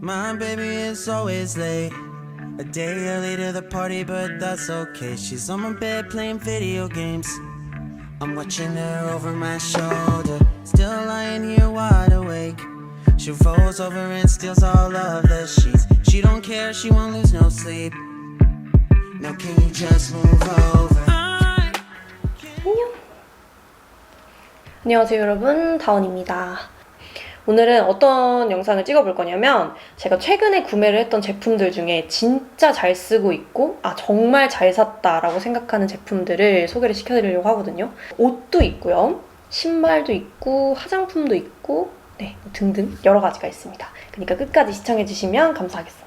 My baby is always late. A day early to the party, but that's okay. She's on my bed playing video games. I'm watching her over my shoulder. Still lying here wide awake. She rolls over and steals all of the sheets. She don't care, she won't lose no sleep. Now can you just move over? 안녕. 안녕하세요 여러분 다원입니다. 오늘은 어떤 영상을 찍어볼 거냐면 제가 최근에 구매를 했던 제품들 중에 진짜 잘 쓰고 있고 아 정말 잘 샀다라고 생각하는 제품들을 소개를 시켜드리려고 하거든요. 옷도 있고요. 신발도 있고 화장품도 있고 네 등등 여러 가지가 있습니다. 그러니까 끝까지 시청해주시면 감사하겠습니다.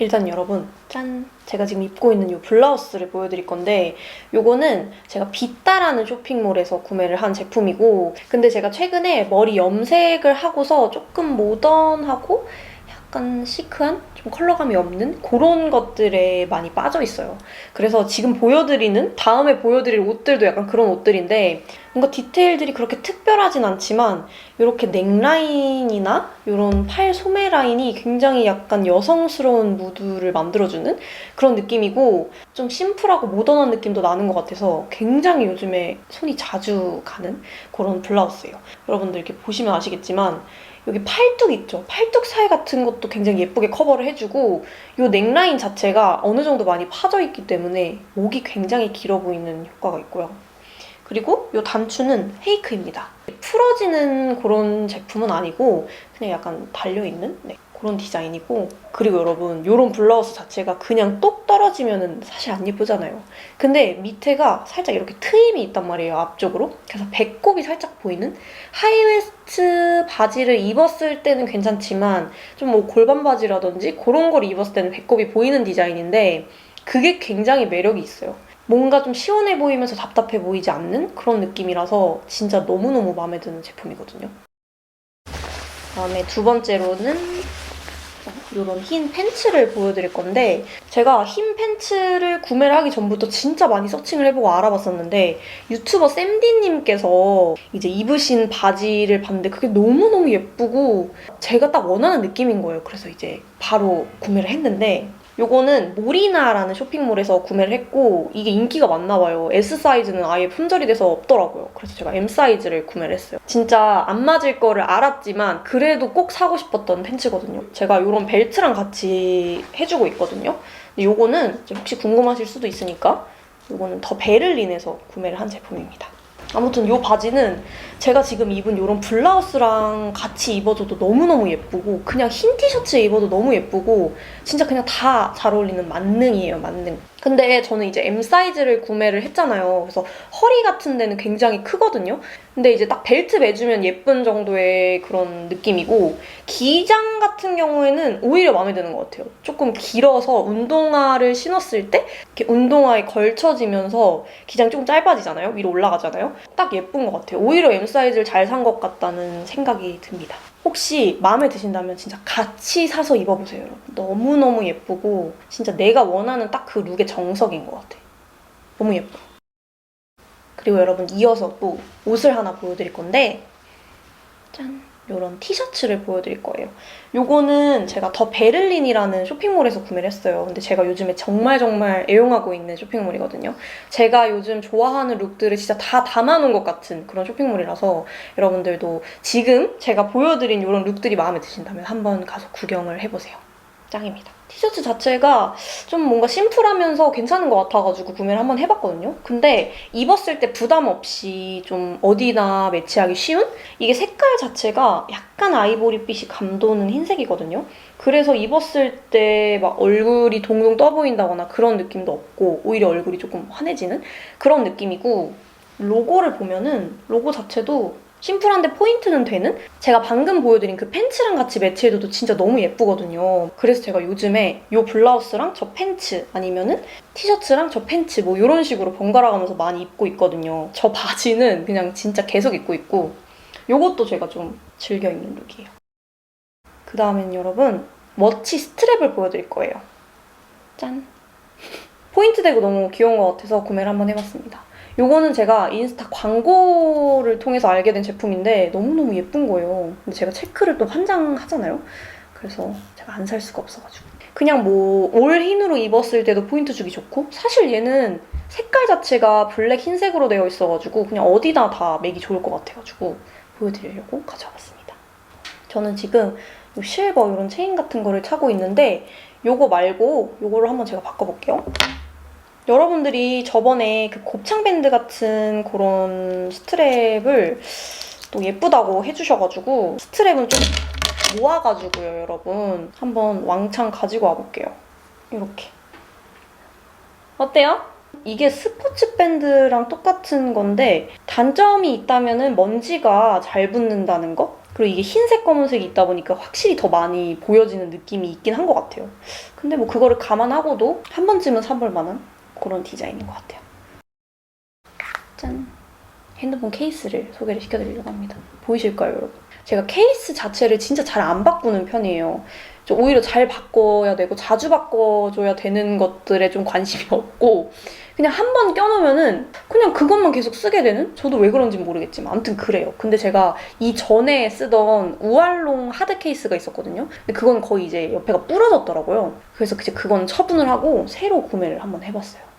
일단 여러분 짠. 제가 지금 입고 있는 이 블라우스를 보여드릴 건데 요거는 제가 비따라는 쇼핑몰에서 구매를 한 제품이고 근데 제가 최근에 머리 염색을 하고서 조금 모던하고 약간 시크한 좀 컬러감이 없는 그런 것들에 많이 빠져 있어요. 그래서 지금 보여드리는 다음에 보여드릴 옷들도 약간 그런 옷들인데 뭔가 디테일들이 그렇게 특별하진 않지만 이렇게 넥라인이나 이런 팔 소매 라인이 굉장히 약간 여성스러운 무드를 만들어주는 그런 느낌이고 좀 심플하고 모던한 느낌도 나는 것 같아서 굉장히 요즘에 손이 자주 가는 그런 블라우스예요. 여러분들 이렇게 보시면 아시겠지만 여기 팔뚝 있죠? 팔뚝 사이 같은 것도 굉장히 예쁘게 커버를 해주고 이 넥라인 자체가 어느 정도 많이 파져 있기 때문에 목이 굉장히 길어 보이는 효과가 있고요. 그리고 이 단추는 헤이크입니다. 풀어지는 그런 제품은 아니고 그냥 약간 달려있는 네, 그런 디자인이고 그리고 여러분 이런 블라우스 자체가 그냥 똑 떨어지면 사실 안 예쁘잖아요. 근데 밑에가 살짝 이렇게 트임이 있단 말이에요 앞쪽으로 그래서 배꼽이 살짝 보이는 하이웨스트 바지를 입었을 때는 괜찮지만 좀 뭐 골반 바지라든지 그런 걸 입었을 때는 배꼽이 보이는 디자인인데 그게 굉장히 매력이 있어요. 뭔가 좀 시원해 보이면서 답답해 보이지 않는 그런 느낌이라서 진짜 너무너무 마음에 드는 제품이거든요. 다음에 두 번째로는 이런 흰 팬츠를 보여드릴 건데 제가 흰 팬츠를 구매를 하기 전부터 진짜 많이 서칭을 해보고 알아봤었는데 유튜버 샘디님께서 이제 입으신 바지를 봤는데 그게 너무너무 예쁘고 제가 딱 원하는 느낌인 거예요. 그래서 이제 바로 구매를 했는데 요거는 모리나라는 쇼핑몰에서 구매를 했고 이게 인기가 많나 봐요. S 사이즈는 아예 품절이 돼서 없더라고요. 그래서 제가 M 사이즈를 구매를 했어요. 진짜 안 맞을 거를 알았지만 그래도 꼭 사고 싶었던 팬츠거든요. 제가 이런 벨트랑 같이 해주고 있거든요. 근데 요거는 혹시 궁금하실 수도 있으니까 요거는 더 베를린에서 구매를 한 제품입니다. 아무튼 이 바지는 제가 지금 입은 이런 블라우스랑 같이 입어줘도 너무너무 예쁘고 그냥 흰 티셔츠에 입어도 너무 예쁘고 진짜 그냥 다 잘 어울리는 만능이에요 만능 근데 저는 이제 M 사이즈를 구매를 했잖아요. 그래서 허리 같은 데는 굉장히 크거든요. 근데 이제 딱 벨트 매주면 예쁜 정도의 그런 느낌이고 기장 같은 경우에는 오히려 마음에 드는 것 같아요. 조금 길어서 운동화를 신었을 때 이렇게 운동화에 걸쳐지면서 기장이 조금 짧아지잖아요? 위로 올라가잖아요? 딱 예쁜 것 같아요. 오히려 M 사이즈를 잘 산 것 같다는 생각이 듭니다. 혹시 마음에 드신다면 진짜 같이 사서 입어보세요, 여러분. 너무너무 예쁘고 진짜 내가 원하는 딱 그 룩의 정석인 것 같아. 너무 예뻐. 그리고 여러분 이어서 또 옷을 하나 보여드릴 건데 짠! 요런 티셔츠를 보여드릴 거예요. 요거는 제가 더 베를린이라는 쇼핑몰에서 구매를 했어요. 근데 제가 요즘에 정말 정말 애용하고 있는 쇼핑몰이거든요. 제가 요즘 좋아하는 룩들을 진짜 다 담아놓은 것 같은 그런 쇼핑몰이라서 여러분들도 지금 제가 보여드린 이런 룩들이 마음에 드신다면 한번 가서 구경을 해보세요. 짱입니다. 티셔츠 자체가 좀 뭔가 심플하면서 괜찮은 것 같아가지고 구매를 한번 해봤거든요. 근데 입었을 때 부담 없이 좀 어디나 매치하기 쉬운? 이게 색깔 자체가 약간 아이보리빛이 감도는 흰색이거든요. 그래서 입었을 때 막 얼굴이 동동 떠 보인다거나 그런 느낌도 없고 오히려 얼굴이 조금 환해지는 그런 느낌이고 로고를 보면은 로고 자체도 심플한데 포인트는 되는? 제가 방금 보여드린 그 팬츠랑 같이 매치해줘도 진짜 너무 예쁘거든요. 그래서 제가 요즘에 이 블라우스랑 저 팬츠 아니면은 티셔츠랑 저 팬츠 뭐 이런 식으로 번갈아 가면서 많이 입고 있거든요. 저 바지는 그냥 진짜 계속 입고 있고 요것도 제가 좀 즐겨 입는 룩이에요. 그 다음엔 여러분 머치 스트랩을 보여드릴 거예요. 짠! 포인트 되고 너무 귀여운 것 같아서 구매를 한번 해봤습니다. 요거는 제가 인스타 광고를 통해서 알게 된 제품인데 너무너무 예쁜 거예요. 근데 제가 체크를 또 환장하잖아요. 그래서 제가 안 살 수가 없어가지고. 그냥 뭐 올 흰으로 입었을 때도 포인트 주기 좋고 사실 얘는 색깔 자체가 블랙 흰색으로 되어 있어가지고 그냥 어디다 다 매기 좋을 것 같아가지고 보여드리려고 가져와봤습니다. 저는 지금 이 실버 이런 체인 같은 거를 차고 있는데 요거 말고 요거를 한번 제가 바꿔볼게요. 여러분들이 저번에 그 곱창 밴드 같은 그런 스트랩을 또 예쁘다고 해주셔가지고 스트랩은 좀 모아가지고요, 여러분. 한번 왕창 가지고 와볼게요. 이렇게. 어때요? 이게 스포츠 밴드랑 똑같은 건데 단점이 있다면은 먼지가 잘 붙는다는 거? 그리고 이게 흰색 검은색이 있다 보니까 확실히 더 많이 보여지는 느낌이 있긴 한 것 같아요. 근데 뭐 그거를 감안하고도 한 번쯤은 사볼 만한 그런 디자인인 것 같아요. 짠! 핸드폰 케이스를 소개를 시켜드리려고 합니다. 보이실까요, 여러분? 제가 케이스 자체를 진짜 잘 안 바꾸는 편이에요. 좀 오히려 잘 바꿔야 되고 자주 바꿔줘야 되는 것들에 좀 관심이 없고 그냥 한 번 껴놓으면은 그냥 그것만 계속 쓰게 되는? 저도 왜 그런지 모르겠지만 아무튼 그래요. 근데 제가 이 전에 쓰던 우알롱 하드 케이스가 있었거든요. 근데 그건 거의 이제 옆에가 부러졌더라고요. 그래서 이제 그건 처분을 하고 새로 구매를 한번 해봤어요.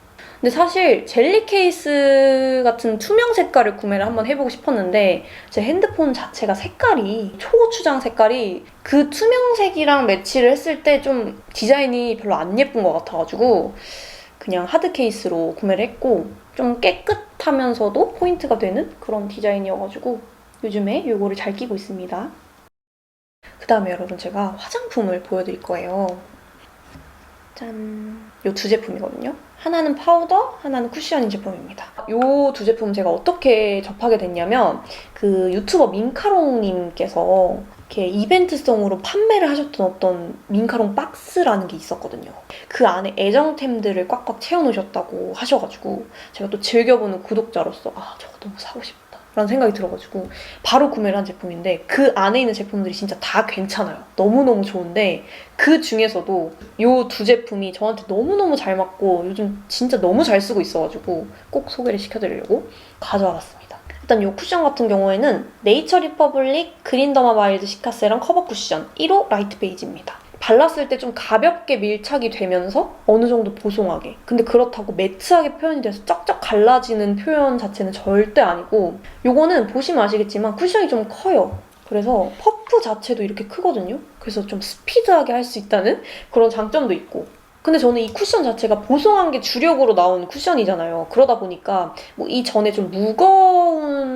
근데 사실 젤리 케이스 같은 투명 색깔을 구매를 한번 해보고 싶었는데 제 핸드폰 자체가 색깔이 초고추장 색깔이 그 투명색이랑 매치를 했을 때 좀 디자인이 별로 안 예쁜 것 같아가지고 그냥 하드 케이스로 구매를 했고 좀 깨끗하면서도 포인트가 되는 그런 디자인이어가지고 요즘에 이거를 잘 끼고 있습니다. 그 다음에 여러분 제가 화장품을 보여드릴 거예요. 짠. 요 두 제품이거든요. 하나는 파우더, 하나는 쿠션인 제품입니다. 요 두 제품 제가 어떻게 접하게 됐냐면 그 유튜버 민카롱님께서 이렇게 이벤트성으로 판매를 하셨던 어떤 민카롱 박스라는 게 있었거든요. 그 안에 애정템들을 꽉꽉 채워놓으셨다고 하셔가지고 제가 또 즐겨보는 구독자로서 아 저거 너무 사고 싶다. 라는 생각이 들어가지고 바로 구매를 한 제품인데 그 안에 있는 제품들이 진짜 다 괜찮아요. 너무너무 좋은데 그 중에서도 이두 제품이 저한테 너무너무 잘 맞고 요즘 진짜 너무 잘 쓰고 있어가지고 꼭 소개를 시켜드리려고 가져와 봤습니다. 일단 이 쿠션 같은 경우에는 네이처 리퍼블릭 그린더마 마일드 시카세랑 커버 쿠션 1호 라이트 베이지입니다. 발랐을 때 좀 가볍게 밀착이 되면서 어느 정도 보송하게. 근데 그렇다고 매트하게 표현이 돼서 쩍쩍 갈라지는 표현 자체는 절대 아니고 요거는 보시면 아시겠지만 쿠션이 좀 커요. 그래서 퍼프 자체도 이렇게 크거든요. 그래서 좀 스피드하게 할 수 있다는 그런 장점도 있고. 근데 저는 이 쿠션 자체가 보송한 게 주력으로 나온 쿠션이잖아요. 그러다 보니까 뭐 이 전에 좀 무거운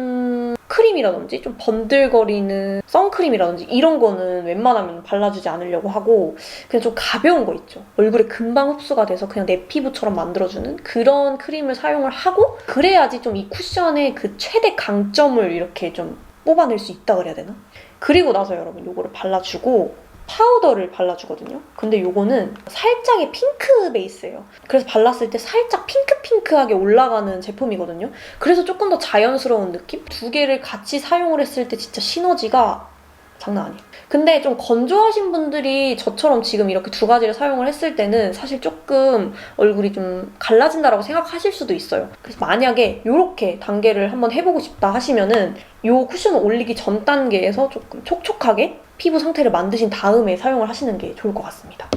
크림이라든지 좀 번들거리는 선크림이라든지 이런 거는 웬만하면 발라주지 않으려고 하고 그냥 좀 가벼운 거 있죠. 얼굴에 금방 흡수가 돼서 그냥 내 피부처럼 만들어주는 그런 크림을 사용을 하고 그래야지 좀 이 쿠션의 그 최대 강점을 이렇게 좀 뽑아낼 수 있다 그래야 되나? 그리고 나서 여러분 요거를 발라주고 파우더를 발라주거든요. 근데 요거는 살짝의 핑크 베이스예요. 그래서 발랐을 때 살짝 핑크핑크하게 올라가는 제품이거든요. 그래서 조금 더 자연스러운 느낌? 두 개를 같이 사용을 했을 때 진짜 시너지가 장난 아니에요. 근데 좀 건조하신 분들이 저처럼 지금 이렇게 두 가지를 사용을 했을 때는 사실 조금 얼굴이 좀 갈라진다라고 생각하실 수도 있어요. 그래서 만약에 이렇게 단계를 한번 해보고 싶다 하시면은 이 쿠션을 올리기 전 단계에서 조금 촉촉하게 피부 상태를 만드신 다음에 사용을 하시는 게 좋을 것 같습니다.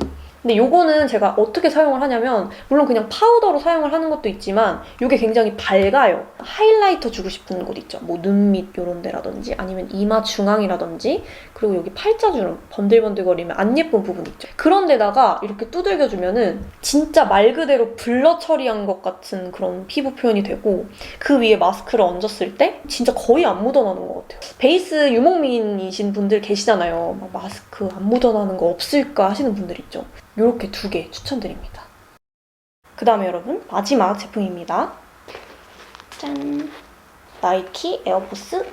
근데 요거는 제가 어떻게 사용을 하냐면 물론 그냥 파우더로 사용을 하는 것도 있지만 이게 굉장히 밝아요. 하이라이터 주고 싶은 곳 있죠. 뭐 눈 밑 요런 데라든지 아니면 이마 중앙이라든지 그리고 여기 팔자주름 번들번들거리면 안 예쁜 부분 있죠. 그런 데다가 이렇게 두들겨주면은 진짜 말 그대로 블러 처리한 것 같은 그런 피부 표현이 되고 그 위에 마스크를 얹었을 때 진짜 거의 안 묻어나는 것 같아요. 베이스 유목민이신 분들 계시잖아요. 막 마스크 안 묻어나는 거 없을까 하시는 분들 있죠. 이렇게 두 개 추천드립니다. 그 다음에 여러분 마지막 제품입니다. 짠! 나이키 에어포스 1.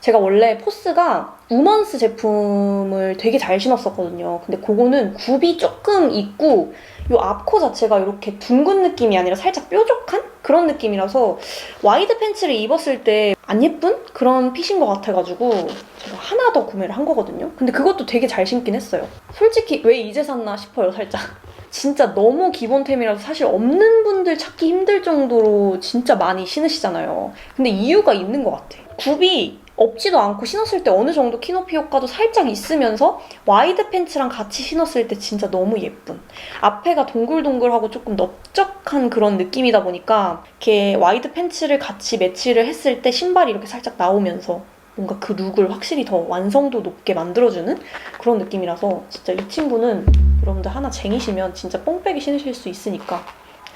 제가 원래 포스가 우먼스 제품을 되게 잘 신었었거든요. 근데 그거는 굽이 조금 있고 이 앞코 자체가 이렇게 둥근 느낌이 아니라 살짝 뾰족한 그런 느낌이라서 와이드 팬츠를 입었을 때 안 예쁜 그런 핏인 것 같아가지고 제가 하나 더 구매를 한 거거든요. 근데 그것도 되게 잘 신긴 했어요. 솔직히 왜 이제 샀나 싶어요, 살짝. 진짜 너무 기본템이라서 사실 없는 분들 찾기 힘들 정도로 진짜 많이 신으시잖아요. 근데 이유가 있는 것 같아. 굽이 없지도 않고 신었을 때 어느 정도 키높이 효과도 살짝 있으면서 와이드 팬츠랑 같이 신었을 때 진짜 너무 예쁜. 앞에가 동글동글하고 조금 넓적한 그런 느낌이다 보니까 이렇게 와이드 팬츠를 같이 매치를 했을 때 신발이 이렇게 살짝 나오면서 뭔가 그 룩을 확실히 더 완성도 높게 만들어주는 그런 느낌이라서 진짜 이 친구는 여러분들 하나 쟁이시면 진짜 뽕빼기 신으실 수 있으니까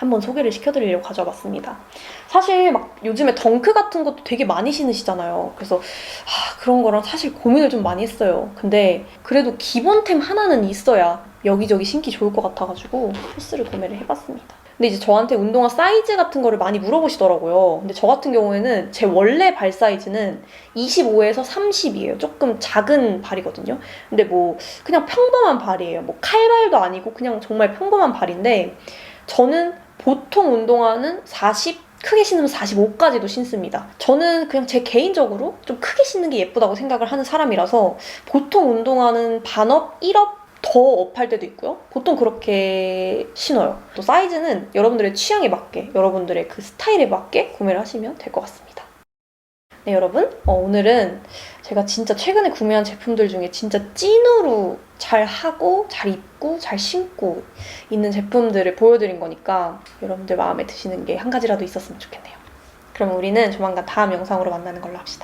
한번 소개를 시켜드리려고 가져왔습니다. 사실 막 요즘에 덩크 같은 것도 되게 많이 신으시잖아요. 그래서 아, 그런 거랑 사실 고민을 좀 많이 했어요. 근데 그래도 기본템 하나는 있어야 여기저기 신기 좋을 것 같아가지고 코스를 구매를 해봤습니다. 근데 이제 저한테 운동화 사이즈 같은 거를 많이 물어보시더라고요. 근데 저 같은 경우에는 제 원래 발 사이즈는 25에서 30이에요. 조금 작은 발이거든요. 근데 뭐 그냥 평범한 발이에요. 뭐 칼발도 아니고 그냥 정말 평범한 발인데 저는 보통 운동화는 40 크게 신으면 45까지도 신습니다. 저는 그냥 제 개인적으로 좀 크게 신는 게 예쁘다고 생각을 하는 사람이라서 보통 운동화는 반업, 1업 더 업할 때도 있고요. 보통 그렇게 신어요. 또 사이즈는 여러분들의 취향에 맞게, 여러분들의 그 스타일에 맞게 구매를 하시면 될 것 같습니다. 네, 여러분. 어, 오늘은 제가 진짜 최근에 구매한 제품들 중에 진짜 찐으로 잘 하고, 잘 입고, 잘 신고 있는 제품들을 보여드린 거니까 여러분들 마음에 드시는 게 한 가지라도 있었으면 좋겠네요. 그러면 우리는 조만간 다음 영상으로 만나는 걸로 합시다.